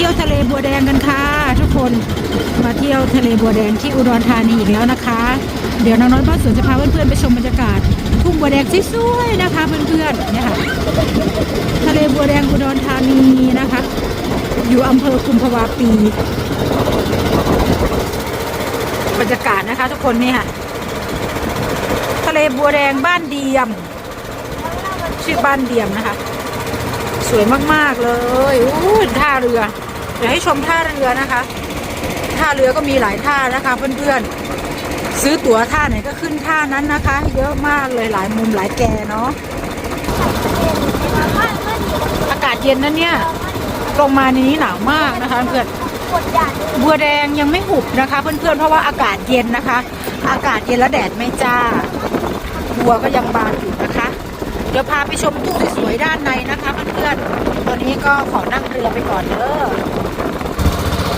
เที่ยวทะเลบัวแดงกันค่ะ ทุกคนมาเที่ยวทะเลบัวแดงที่อุดรธานีอีกแล้วนะคะ เดี๋ยวน้องน้อยบ้านสวนจะพาเพื่อนๆไปชมบรรยากาศทุ่งบัวแดงสวยๆนะคะเพื่อนๆเนี่ยค่ะทะเลบัวแดงอุดรธานีนะคะ อยู่อำเภอกุมภาวาปีบรรยากาศนะคะ ทุกคนนี่ค่ะทะเลบัวแดงบ้านเดียม ชื่อบ้านเดียมนะคะ สวยมากๆเลย รือ เดี๋ยวให้ชมท่าเรือนะคะ ท่าเรือก็มีหลายท่านะคะเพื่อนๆ ซื้อตั๋วท่าไหนก็ขึ้นท่านั้นนะคะ เยอะมากเลยหลายมุมหลายแกเนาะ อากาศเย็นนะเนี่ย ลงมาในนี้หนาวมากนะคะเพื่อนบัวแดงยังไม่หุบนะคะ เพื่อนๆ เพราะว่าอากาศเย็นนะคะ อากาศเย็นแล้วแดดไม่จ้า บัวก็ยังบานอยู่นะคะ เดี๋ยวพาไปชมตู้สวยๆด้านในนะคะเพื่อนๆตอนนี้ก็ขอนั่งเรือไปก่อนเด้อ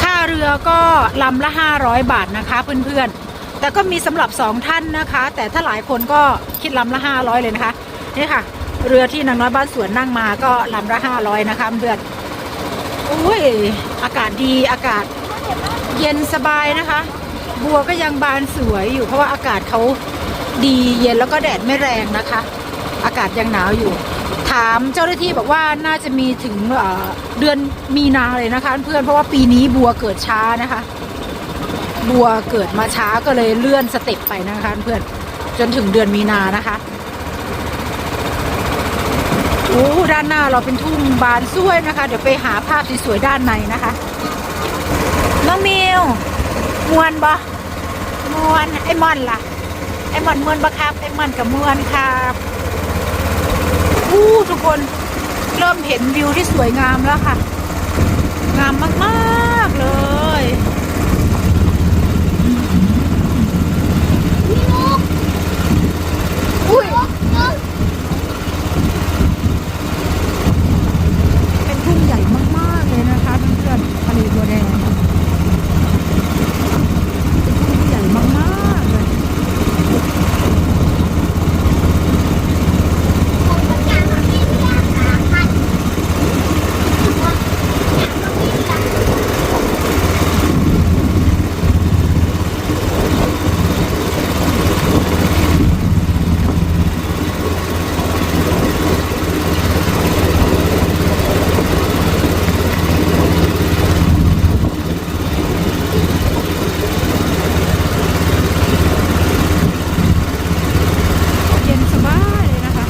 ค่าเรือก็ลำละ 500 บาทนะคะเพื่อนๆ แต่ก็มีสำหรับสองท่านนะคะ แต่ถ้าหลายคนก็คิดลำละ 500 เลยนะคะนี่ค่ะ เรือที่นางน้อยบ้านสวนนั่งมาก็ลำละ 500 นะคะเพื่อนอุ้ยอากาศดีอากาศเย็นสบายนะคะ บัวก็ยังบานสวยอยู่เพราะว่าอากาศเขาดีเย็นแล้วก็แดดไม่แรงนะคะ อากาศยังหนาวอยู่ ถามเจ้าหน้าที่บอกว่าน่าจะมีถึงเดือนมีนาเลยนะคะ เพื่อนเพราะว่าปีนี้บัวเกิดช้านะคะ บัวเกิดมาช้าก็เลยเลื่อนสเต็ปไปนะคะเพื่อนจนถึงเดือนมีนานะคะโอ้ด้านหน้าเราเป็นทุ่งบานสวยนะคะ เดี๋ยวไปหาภาพสวยๆด้านในนะคะน้องมิวมวนบ่มวนไอ้มอนล่ะ ไอ้มอนมวนบ่ครับ ไอ้มอนกับมวนครับ ทุกคนเริ่มเห็นวิวที่สวยงามแล้วค่ะ งามมาก ๆ เลย พี่นุ๊ก อุ้ย นุ๊กนุ๊ก เป็นทุ่งใหญ่มาก ๆ เลยนะคะเพื่อนๆทะเลบัวแดงเป็นทุ่งที่ใหญ่มาก ๆ เลย ผมก็อยากให้พี่เรียกหาพัน เย็นสบายเลยนะคะ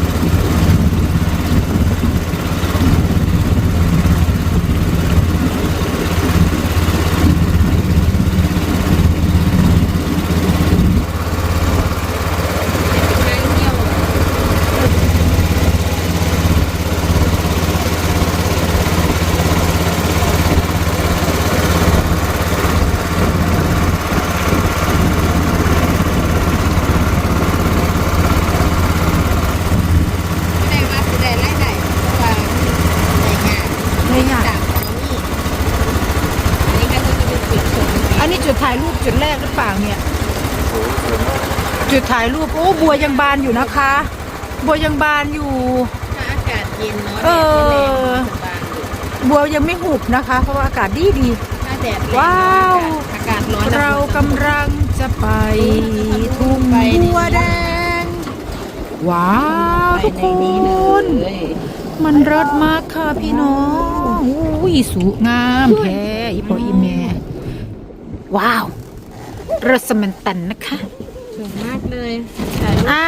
ได้ว่าสิได้ไล่ได้เพราะว่าได้งาน ไม่ยาก จากตรงนี้อันนี้ก็จะเป็นจุดชม อันนี้จุดถ่ายรูปจุดแรกหรือเปล่าเนี่ย จุด ถ่ายรูป โอ้บัวยังบานอยู่นะคะ บัวยังบานอยู่ ถ้าอากาศเย็นเนาะเออแดดไม่แรงสบายอยู่บัวยังไม่หุบนะคะ เพราะว่าอากาศดีดี ถ้าแดดแรงว้าว อากาศร้อนเรากำลังจะไปทุ่งบัวแดง ว้าว ทุกคน มันรสมากค่ะพี่น้องอุ้ยสูงาม แท้อีปออีแม่ ว้าวรสมันตันนะคะ สวยมากเลยถ่ายรูปอ่า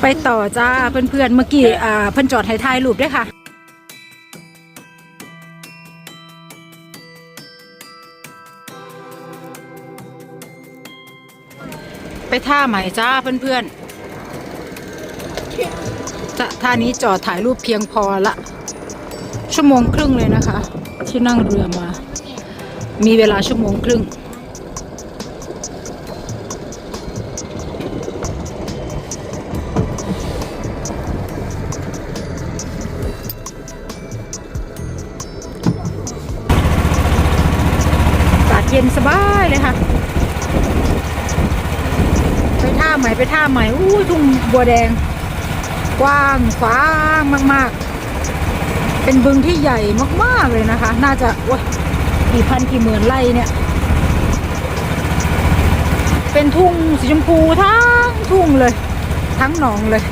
ไปต่อจ้าเพื่อนๆเมื่อกี้อ่าเพิ่นจอดให้ถ่ายรูปด้วยค่ะไปท่าใหม่จ้าเพื่อนๆจะท่านี้จอดถ่ายรูปเพียงพอละ ชั่วโมงครึ่งเลยนะคะ ที่นั่งเรือมา มีเวลาชั่วโมงครึ่ง นสบายเลยค่ะ ไปท่าใหม่ไปท่าใหม่อู้ยทุ่งบัวแดง กว้างขวางมาก ๆ เป็นบึงที่ใหญ่มาก ๆ เลยนะคะ น่าจะโอ้ยกี่พันกี่หมื่นไร่เนี่ย เป็นทุ่งสีชมพูทั้งทุ่งเลย ทั้งหนองเลย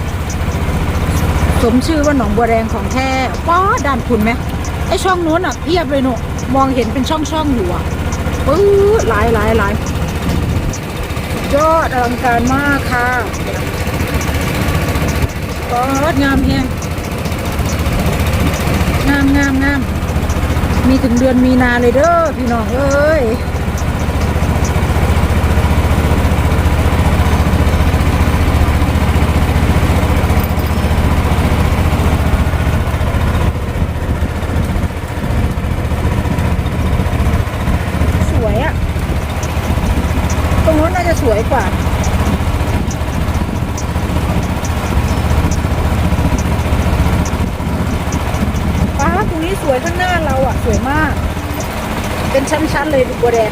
สมชื่อว่าหนองบัวแดงของแท้ป้าด่านคุณไหมไอช่องนู้นอะเพียบเลยหนูมองเห็นเป็นช่องช่องๆอยู่อะ ปื๊ดหลายหลายหลายยอดอลังการมากค่ะปอดงามแฮงงามงามงามมีถึงเดือนมีนาเลยเด้อพี่น้องเอ้ย สวยอะตรงนู้นน่าจะ สวยกว่าป้าตรงนี้สวยข้างหน้าเราอะสวยมาก เป็นชั้นๆเลยบัวแดง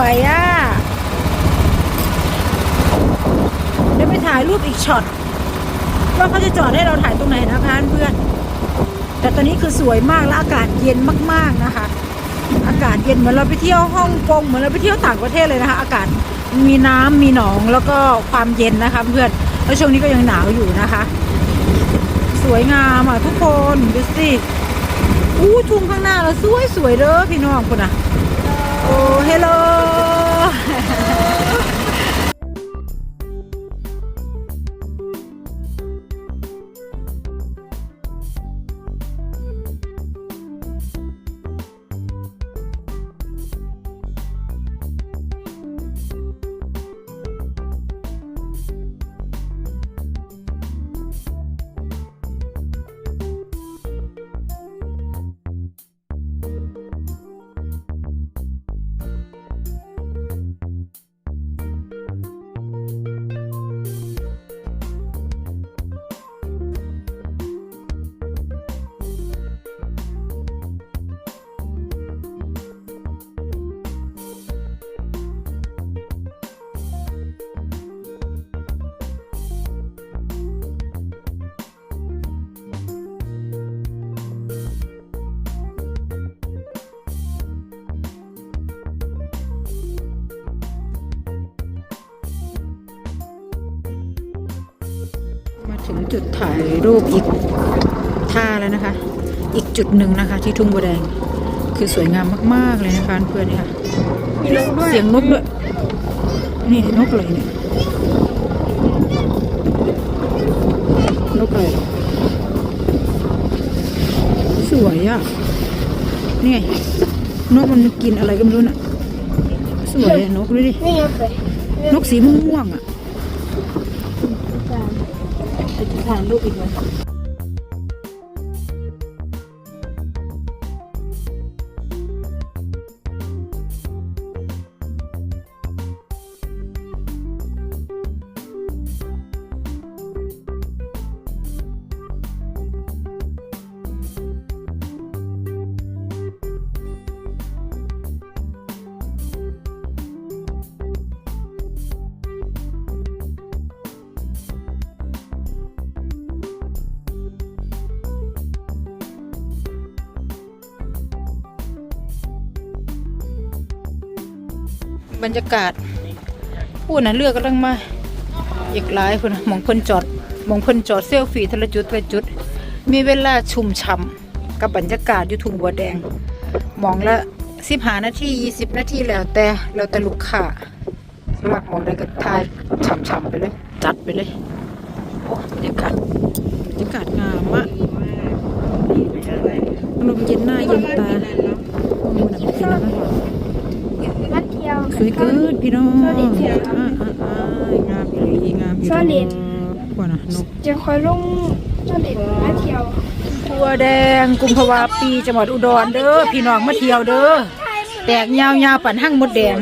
วยอะ เดี๋ยวไปถ่ายรูปอีกช็อตว่าเขาจะจอดให้เราถ่ายตรงไหนนะคะเพื่อน แต่ตอนนี้คือสวยมากและอากาศเย็นมากๆนะคะ อากาศเย็นเหมือนเราไปเที่ยวฮ่องกงเหมือนเราไปเที่ยวต่างประเทศเลยนะคะ อากาศมีน้ำมีหนองแล้วก็ความเย็นนะคะเพื่อนแล้วช่วงนี้ก็ยังหนาวอยู่นะคะ สวยงามอะทุกคนดูสิอู้ทุ่งข้างหน้าเราสวยสวยเด้อพี่น้องคนอะ โอ้ ถึงจุดถ่ายรูปอีกท่าแล้วนะคะ อีกจุดหนึ่งนะคะ ที่ทุ่งบัวแดง คือสวยงามมาก ๆ เลยนะคะเพื่อนๆเนี่ยค่ะเสียงนกด้วย นี่นกอะไรเนี่ยนกอะไรหรอสวยอะนี่ไงนกมันกินอะไรก็ไม่รู้น่ะ สวยอะนกดูดินี่ไงไปนกสีม่วงๆอะ ถ่ายรูปอีกไหม บรรยากาศพูดนะเลือกกำลังมาอีกหลายคนมองเพิ่นจอดมองเพิ่นจอดเซลฟี่ทะละจุดทละจุด มีเวลาชุ่มช่ำกับบรรยากาศอยู่ทุ่งบัวแดง มองละสิบหานาทียี่สิบนาทีแล้วแต่แล้วแต่ลูกค้าสมัครมองได้ก็ทายช่ำๆไปเลย จัดไปเลย โอ้บรรยากาศบรรยากาศงามมากลมเย็นหน้าเย็นตาโอ้โหน่ะเป็นน้ำหอม มาเที่ยว สวยเกินพี่น้องชอบเด็ดเชียวอ่าอ่าอ่างามอีหลีงามอีหชอบเด็ลีดกว่านะนกจะคอยลงชอบเด็ดมาเที่ยวบัวแดงกุมภาวาปีจังหวัดอุดรเด้อพี่น้องมาเที่ยวเด้อแตกยาวๆปั่นห้างมดแดง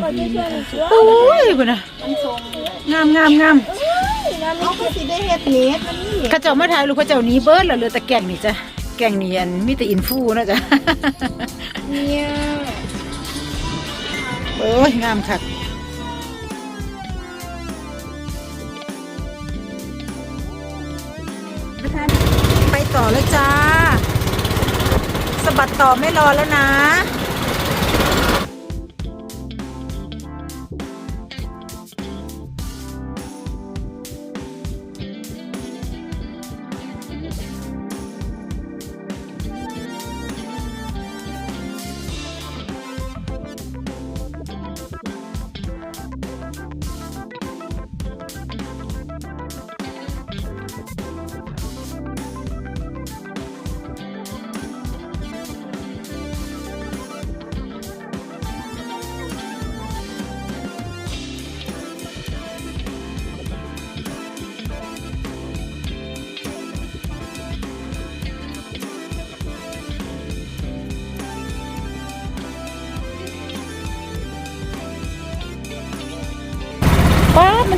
โอ้ยพุ่นน่ะงามงามงามเอาก็สิได้เฮ็ดเน็ตมันนี่เข้าเจ้ามาถ่ายรูปเข้าเจ้าหนี้เบิดแล้วเหลือแต่แก่งนี่จ้ะแก่งนี่อันมีแต่อินฟูเนาะจ้ะเนี่ย เอ้ยงามคักไปต่อเลยจ้าสะบัดต่อไม่รอแล้วนะ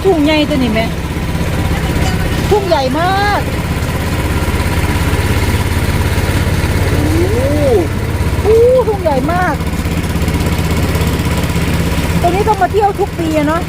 ทุ่งใหญ่ตัวนี้แม่ทุ่งใหญ่มากโอ้โหทุ่งใหญ่มากตรงนี้ต้องมาเที่ยวทุกปีอะเนาะ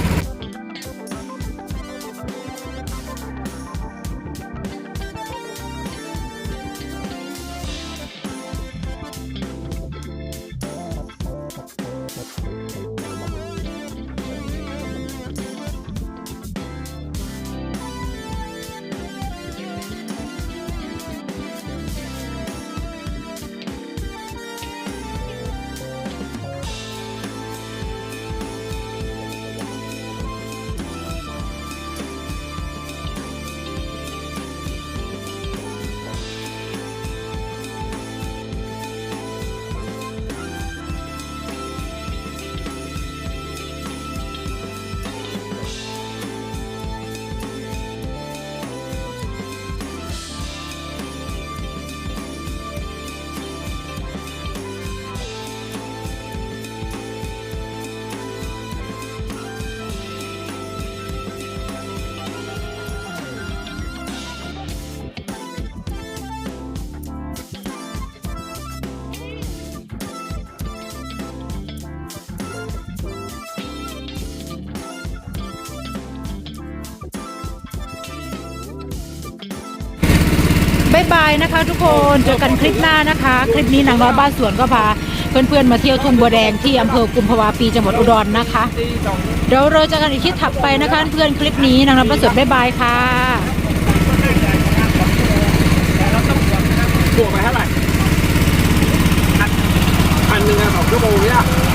ายบายนะคะ ทุกคนเจอกันคลิปหน้านะคะ คลิปนี้นางน้อยบ้านสวนก็พาเพื่อนๆมาเที่ยวทุ่งบัวแดงที่อำเภอกุมภาวาปีจังหวัดอุดรนะคะ เดี๋ยวเราเจอกันอีกคลิปถัดไปนะคะ เพื่อนคลิปนี้นางน้อยบ้านสวนบายบายค่ะบวกไปเท่าไหร่พันหนึ่งสองชั่วโมงเนี่ย